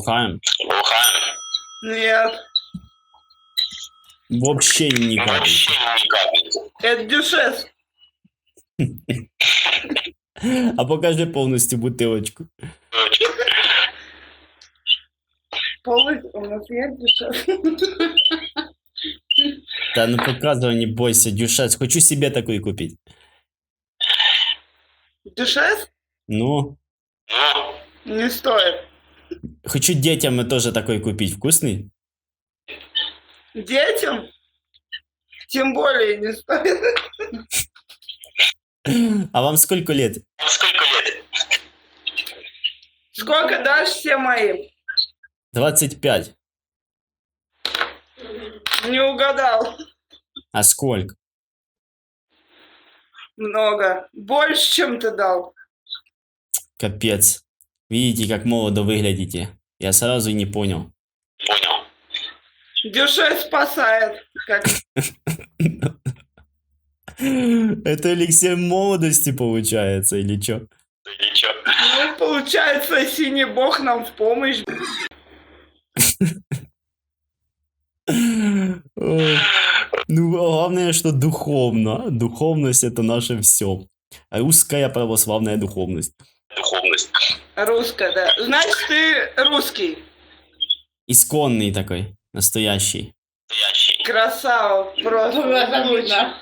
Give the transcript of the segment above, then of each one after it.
Бухаем? Бухаем? Нет. Вообще не Вообще не капает. Это дюшес. А покажи повністю бутилочку. Дочка. Полностью у нас есть дюшес. Та ну показывай, не бойся, дюшес. Хочу себе такой купить. Дюшес Ну, Ну, не стоит. Хочу детям тоже такой купить. Вкусный? Детям тем более не стоит. А вам сколько лет? сколько лет? Сколько дашь все моим? 25. Не угадал. А сколько? Много. Больше, чем ты дал. Капец. Видите, как молодо выглядите. Я сразу и не понял. Понял. Дюшес спасает. Как Это эликсир молодости получается, или что? Или чё? ну, получается, синий бог нам в помощь. Ну, главное, что духовно. Духовность это наше все. Русская православная духовность. Духовность. Русская, да. Значит, ты русский. Исконный такой, настоящий. Настоящий. Красава. Просто. Глаза видно.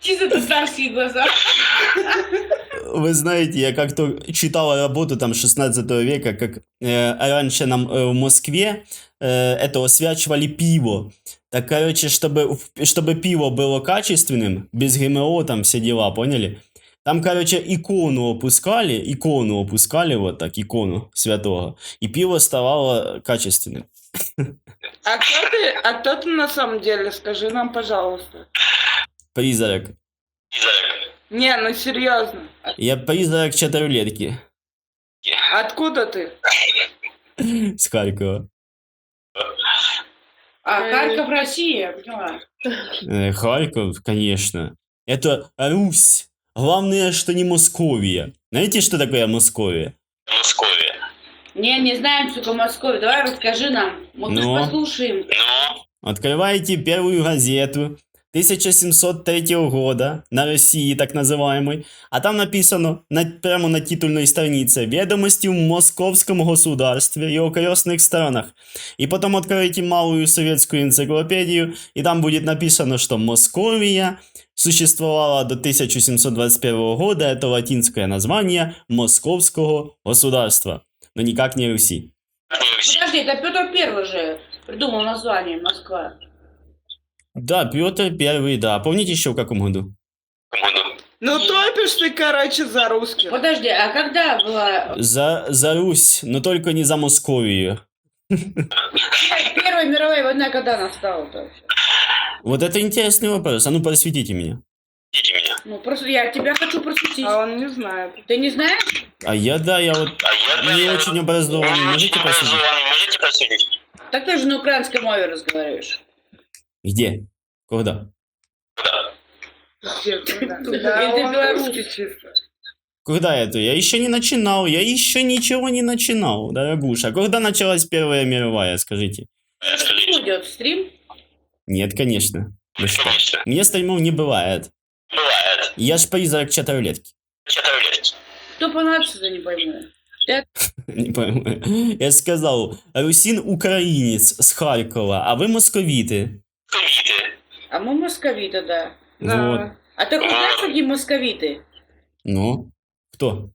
Чисто татарские глаза. Вы знаете, я как-то читал работу там 16 века, как э, раньше нам э, в Москве э, это освячивали пиво. Так, короче, чтобы, чтобы пиво было качественным, без ГМО там все дела, поняли? Там, короче, икону опускали, икону опускали, вот так, икону святого, и пиво ставало качественным. А кто ты, а кто ты на самом деле? Скажи нам, пожалуйста. Призрак. Израиль. Не, ну серьезно. Я призрак четырехлетки Откуда ты? с Харькова. А Харьков, Россия, поняла. Э, Харьков, конечно. Это Русь. Главное, что не Московия. Знаете, что такое Московия? Московия. Не, не знаем, сука, Москвы. Давай расскажи нам. Мы Ну? послушаем. Ну, Открываете первую газету 1703 года на России, так называемой, а там написано на, прямо на титульной странице «Ведомости в Московском государстве и окрестных странах». И потом откроете малую советскую энциклопедию, и там будет написано, что Московия существовала до 1721 года, это латинское название Московского государства, но никак не Руси. не Руси. Подожди, это Петр Первый же придумал название Москва. Да, Петр Первый, да. Помните еще в каком году? Кому Ну топишь ты, короче, за русских. Подожди, а когда была За, за Русь, но только не за Московию. Первая мировая война, когда настала-то вообще? Вот это интересный вопрос. А ну просветите меня. Ну, просто я тебя хочу просветить. А он не знает. Ты не знаешь? А я, да, я вот А я не очень образованный. Можете просветить? Так ты же на украинской мове разговариваешь. Где? Когда? Да. Да, Или ты он белорусский? русский чисто. Когда это? Я еще не начинал. Я еще ничего не начинал, дорогуша. Когда началась Первая мировая, скажите? Стрим Скажите. идет, стрим? Нет, конечно. Вы что? Конечно. Мне стримов не бывает. Бывает. Я ж призрак четырехлетки. Четырехлетки. Кто понадобится, не пойму. Не пойму. Я сказал, русин українець з Харкова, а ви московіти. Ковиды. А мы московиты, да. Да. Вот. А ты хоть знаешь, какие московиты? Ну, кто?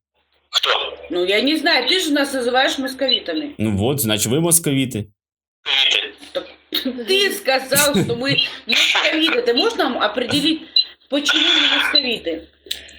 Кто? Ну, я не знаю, ты же нас называешь московитами. Ну вот, значит, вы московиты. Ковиды. Ты сказал, что мы московиты. Ты можешь нам определить, почему мы московиты?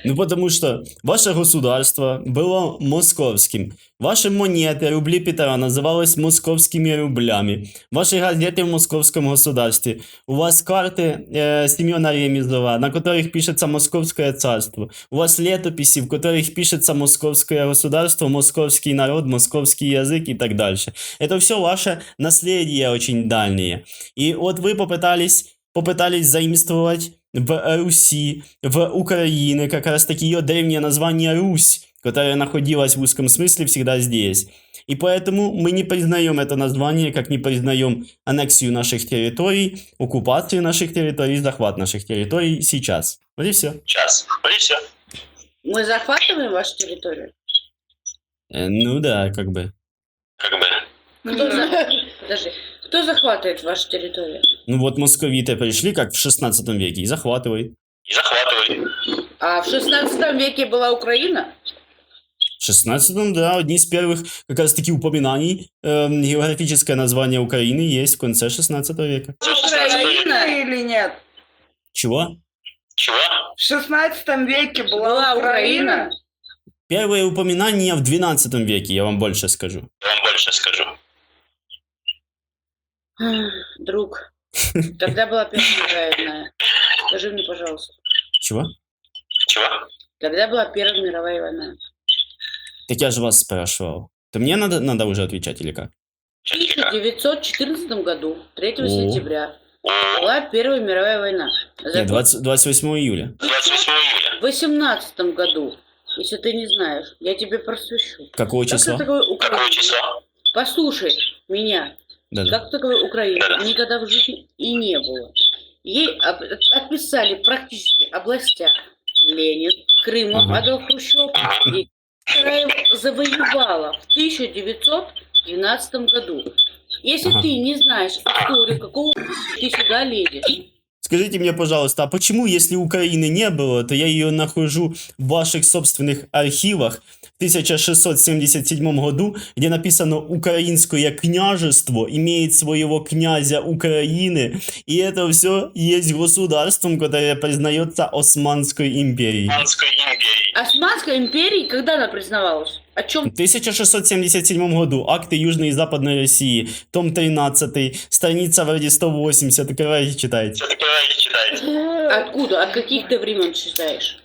Ну, потому что ваше государство было московским. Ваши монеты, рубли Петра назывались московскими рублями. Ваши газеты в московском государстве. У вас карты э, Семена Ремезова, на которых пишется Московское царство. У вас летописи, в которых пишется Московское государство, московский народ, московский язык и так дальше. Это все ваше наследие очень дальнее. И вот вы попытались, попытались заимствовать в Руси, в Украине, как раз таки ее древнее название Русь, которая находилась в узком смысле всегда здесь. И поэтому мы не признаем это название, как не признаем аннексию наших территорий, оккупацию наших территорий, захват наших территорий сейчас. Вот и все. Час. Вот и все. Мы захватываем вашу территорию? ну да, как бы. Как бы. Кто за- Подожди. Кто захватывает вашу территорию? Ну вот московиты пришли, как в 16 веке, и захватывают. И захватывай. А в 16 веке была Украина? В 16 да, одни из первых как раз таки упоминаний эм, географическое название Украины есть в конце 16 века. Украина или нет? Чего? Чего? В 16 веке была, Была Украина. Украина. Первое упоминание в 12 веке, я вам больше скажу. Я вам больше скажу. Друг, когда была Первая мировая война? Скажи мне, пожалуйста. Чего? Чего? Когда была Первая мировая война? Так я же вас спрашивал. То мне надо, надо уже отвечать или как? В 1914 году, 3 О. сентября, была Первая мировая война. Нет, 20 28 июля. 28 июля. В 18 году, если ты не знаешь, я тебе просвещу. Какого Как числа? такое Какое Украина? число? Послушай меня. Да. Как такое Украина Да-да. никогда в жизни и не было. Ей отписали практически областя Ленин, Крымов, Ага. Адольф Хрущев, и которая завоевала в 1912 году. Если Ага. ты не знаешь историю, какого ты сюда лезешь? Скажите мне, пожалуйста, а почему, если Украины не было, то я ее нахожу в ваших собственных архивах 1677 году, где написано «Украинское княжество имеет своего князя Украины», и это все есть государством, которое признается Османской империей. Османской империи. Османская империя, когда она признавалась? О В чем? 1677 году акты Южной и Западной России, том 13, страница вроде 180, открывайте, читайте. Открывайте, читайте. Откуда? От каких ты времен считаешь?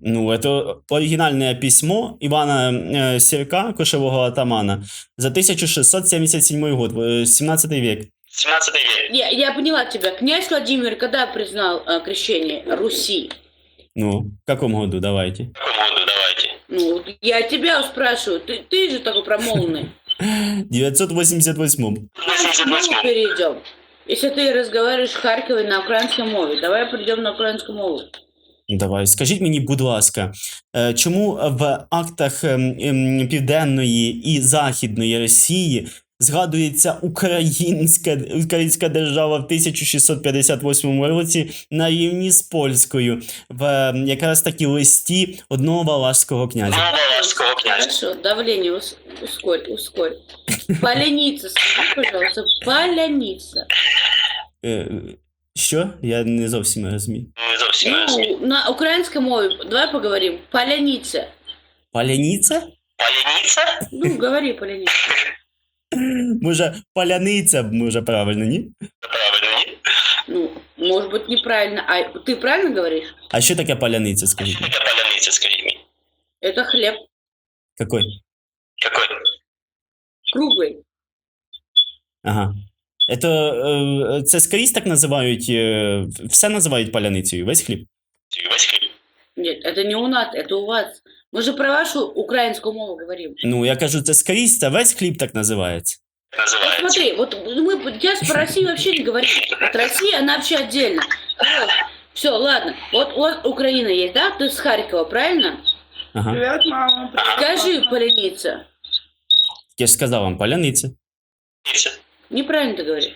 Ну, это оригинальное письмо Ивана э, Серка, кошевого атамана, за 1677 год, э, 17 век. 17 век. Я, я поняла тебя. Князь Владимир когда признал э, крещение Руси? Ну, в каком году, давайте. В каком году давайте? Ну, я тебя спрашиваю. Ты, ты же такой промолвный. 988 Ну, 88 перейдем. Если ты разговариваешь в Харькове на українській мові, давай перейдем на українську мову. Давай, скажіть мені, будь ласка, е, чому в актах ем, ем, Південної і Західної Росії згадується українська, українська держава в 1658 році на рівні з польською, в ем, якраз таки листі одного валашського князя? Новолажского князя. Хорошо, давление ус- ускорь, ускорь. Поляница, скажи, пожалуйста, поляница. Е, Що? Я не зовсім розумію. Не зовсім не розумію. Ну, на українській мові, давай поговорим. Поляница. Паляниця? Паляниця? Ну, говори, поляница. Може, паляниця, може, правильно, ні? Правильно, ні? Ну, может быть, неправильно. А ты правильно говоришь? А що таке паляниця, скажіть? мені? Це паляниця, скажіть мені. Это хлеб Какой? Какой? круглый. Ага. Это, е, це скрізь так називають, е, все називають паляницею, весь хліб. Весь хліб. Нет, это не у нас, это у вас. Мы же про вашу украинскую мову говорим. Ну, я кажу, це скрізь, це весь хліб так називається. Вот Називається. смотри, вот мы сейчас про Россию вообще не говорим. Вот Россия, она вообще отдельно. Все, ладно. Вот у вас Украина есть, да? Ты с Харькова, правильно? Ага. Привет, мама. Скажи, поляница. Я ж сказав вам паляниця. Паляниця. Неправильно ты говоришь.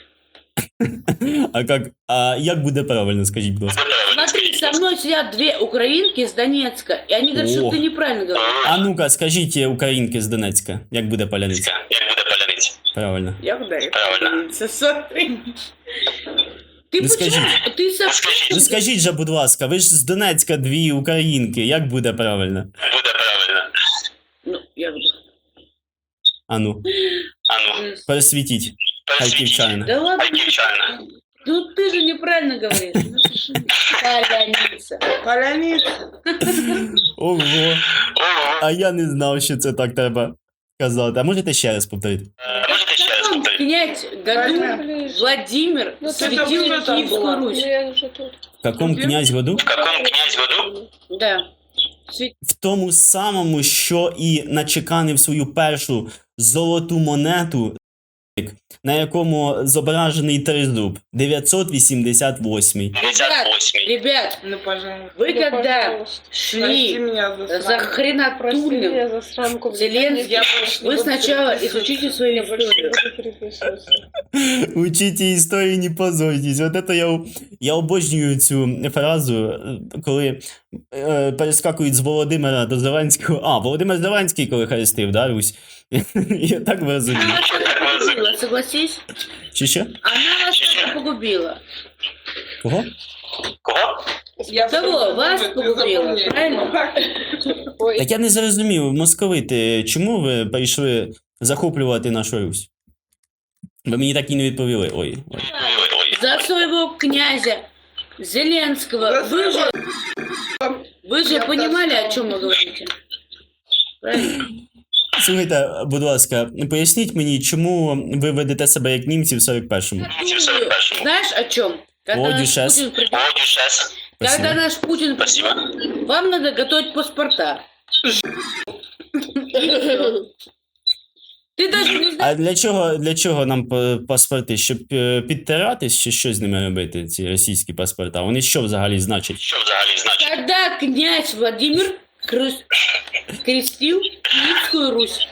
А як, а як буде правильно, скажіть, будь ласка? Це правильно, Смотри, скажіть. со мной сидят две украинки из Донецка, и они говорят, что О. ты неправильно говоришь. А ну-ка, скажіть е, українки з Донецька, як буде паляниця? Як буде паляниця? Правильно. Я говорю, Правильно. поляница, смотри. Ты Ну, почему? скажи. Ты совсем... Ну скажіть же, будь ласка, ви ж з Донецька дві українки, як буде правильно? Як буде правильно? Ну, я говорю. А ну, А ну, пересвітіть, пересвітіть. харківчанина. Да ладно. Харківчанина. Ну ты же неправильно говоришь. Поляница. Поляница. Ого, Ого. а я не знав, що це так треба казати. А можете ще раз повторити? Е, Можете ще раз повторити? Князь году Владимир Ну, светил это было там Киевскую было. Русь. В якому князь году? В каком князь году? Да. Свет- в тому самому, що і начеканив свою першу золоту монету, на якому зображений тризуб 988. 58. Ребят, Ну, пожалуйста. вы Ну, когда пожалуйста. Прости шли меня за за срам. Прости меня хренатульным, за срамку. блядь. Зеленский, Я больше не вы буду сначала переписываться. изучите свою Я больше не историю. буду переписываться. Учите історії, не позорьтесь. От это я, я обожнюю цю фразу, е, коли е, перескакують з Володимира до Зеленського. А, Володимир Зеленський, коли хрестив, да, Русь? Я так ви Она розумію. вас тоже погубила, согласись? Чи що? Она вас тоже погубила. Кого? Кого? Я Кого? просто Вас думаю, ты погубила, запомни. правильно? Ой, Так я не зрозумів, московити, чому ви прийшли захоплювати нашу Русь? Ви мені так і не відповіли. Ой. ой. Ой, ой. За своего князя Зеленского. За Вы же, вы же Я понимали, так о чем вы говорите? Правильно? Слухайте, будь ласка, поясніть мені, чому ви ведете себе як німці в 41-му? Я Ничего думаю, страшного. знаешь о чем? Когда О, наш дюшес. Путин придет- О. Когда Спасибо. наш Путин Спасибо. придет, вам надо готовить паспорта. Ты даже не знаешь, А для чого, для чого нам па- паспорти? Щоб е, підтиратись чи що з ними робити, ці російські паспорта? Вони що взагалі значать? Що взагалі значить? когда князь Владимир крыс- крестил Киевскую Русь.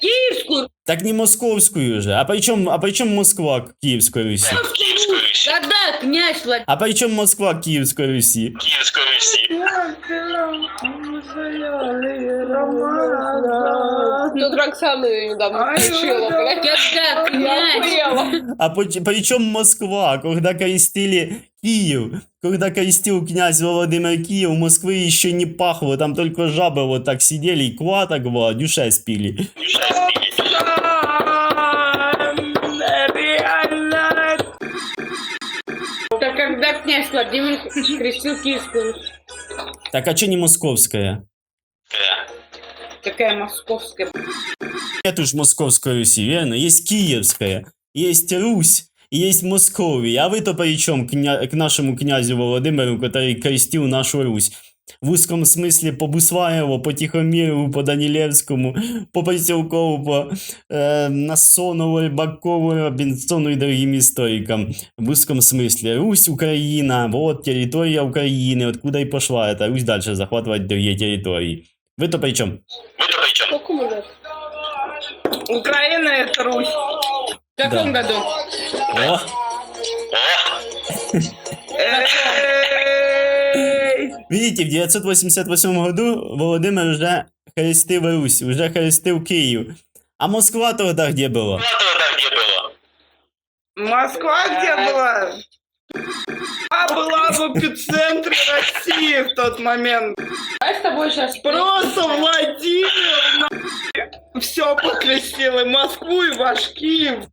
Киевскую Русь. Так не московською же. А при чому, а при чому Москва Київської Русі? Київської Русі. Когда князь Владимир... А при чому Москва Київської Русі? Київської Русі. Тут Роксана ее недавно включила, ну, блядь. Когда охуела. А при, при чому Москва, когда крестили Киев? Когда крестил князь Владимир Киев, Москвы еще не пахло, там только жабы вот так сидели и ква так было, дюша спили. Это когда князь Владимир крестил Киевскую. Так а что не московская? Е, Такая московская. Нету ж московской Руси, верно? Есть Киевская, есть Русь, и есть Московия. А вы-то при чем к, ня- к нашему князю Владимиру, который крестил нашу Русь? В узком смысле по Буслаеву, по Тихомирову, по Данилевскому, по Поселкову, по э, Насонову, Рыбакову, Робинсону и другим историкам. В узком смысле. Русь, Украина, вот территория Украины, откуда и пошла эта Русь дальше захватывать другие территории. Вы-то при чем? Ви то при? Сколько мы лет? Украина это Русь. В каком году? О! Видите, в 988 году Володимир уже хрестив Русь, уже хрестив Київ. А Москва тогда где была? ну то так де було. Москва где была? А была в эпицентре России в тот момент. А с тобой сейчас Просто Владимир все покрестил и Москву, и ваш Киев.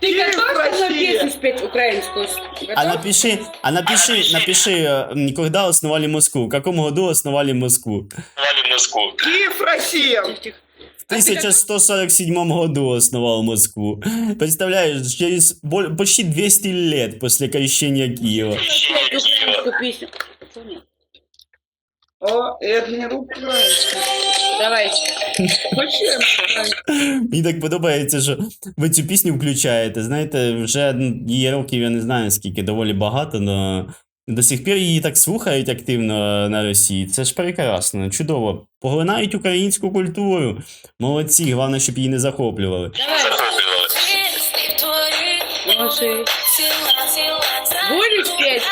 Ты Киев, готов Россия. песню спеть украинскую? А напиши, а напиши, напиши, э, когда основали Москву, в каком году основали Москву? Валі Москву. Киев, Россия. Тихо-тихо. В 1147 году основал Москву. Представляешь, через боль- почти 200 лет после крещения Киева. Хрещення Спеть Києва. украинскую песню. Понял? О, это не украинская. Давай. Почему? Мені так подобається, що ви цю пісню включаєте. Знаєте, вже її років я не знаю скільки, доволі багато, але до сих пір її так слухають активно на Росії. Це ж прекрасно, чудово. Поглинають українську культуру. Молодці, головне, щоб її не захоплювали. Захоплювали. Петь?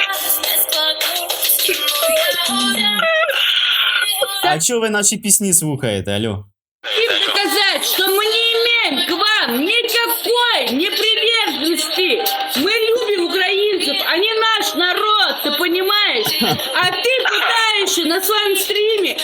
А чого ви наші пісні слухаєте, алло? А ты на своем стриме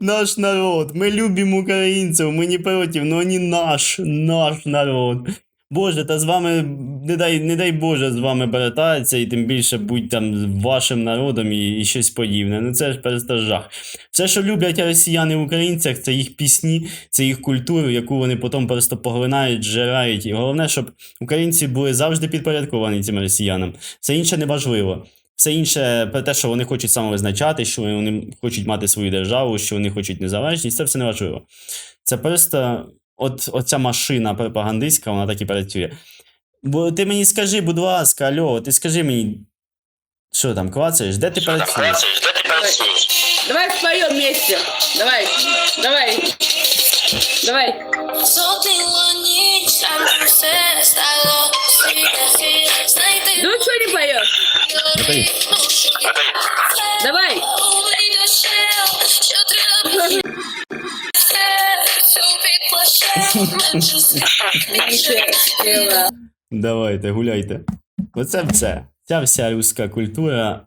Наш народ, ми любимо українців, ми не проти, но вони наш, наш народ. Боже, та з вами, не дай, не дай Боже, з вами брататися, і тим більше будь там вашим народом і, і щось подібне. Ну це ж просто жах. Все, що люблять росіяни в українцях, це їх пісні, це їх культуру, яку вони потім просто поглинають, зжирають. І головне, щоб українці були завжди підпорядковані цим росіянам. Все інше не важливо. Все інше про те, що вони хочуть самовизначати, що вони хочуть мати свою державу, що вони хочуть незалежність, це все не важливо. Це просто от, оця машина пропагандистська, вона так і працює. Бо ти мені скажи, будь ласка, Альо, ти скажи мені, що там, клацаєш? Де ти працюєш? де ти працюєш? Давай споем вместе. Давай, давай, давай. Знайти Ну что не поешь? Окей. Давай. Давайте, гуляйте. Оце все. Ця вся руська культура